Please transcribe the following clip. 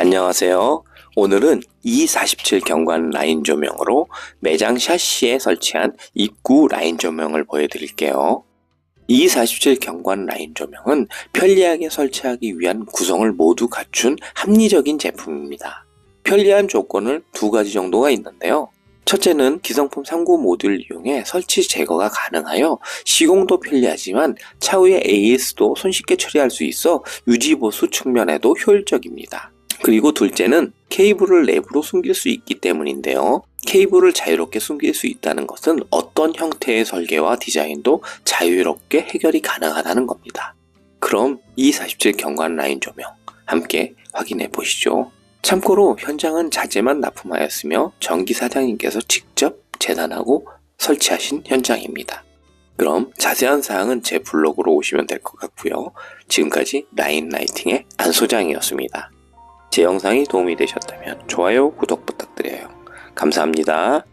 안녕하세요. 오늘은 E47 경관 라인 조명으로 매장 샤시에 설치한 입구 라인 조명을 보여드릴게요. E47 경관 라인 조명은 편리하게 설치하기 위한 구성을 모두 갖춘 합리적인 제품입니다. 편리한 조건을 두 가지 정도가 있는데요. 첫째는 기성품 3구 모듈 이용해 설치 제거가 가능하여 시공도 편리하지만 차후에 AS도 손쉽게 처리할 수 있어 유지보수 측면에도 효율적입니다. 그리고 둘째는 케이블을 내부로 숨길 수 있기 때문인데요. 케이블을 자유롭게 숨길 수 있다는 것은 어떤 형태의 설계와 디자인도 자유롭게 해결이 가능하다는 겁니다. 그럼 E47 경관 라인 조명 함께 확인해 보시죠. 참고로 현장은 자재만 납품하였으며 전기 사장님께서 직접 재단하고 설치하신 현장입니다. 그럼 자세한 사항은 제 블로그로 오시면 될 것 같고요. 지금까지 라인 라이팅의 안 소장이었습니다. 제 영상이 도움이 되셨다면 좋아요, 구독 부탁드려요. 감사합니다.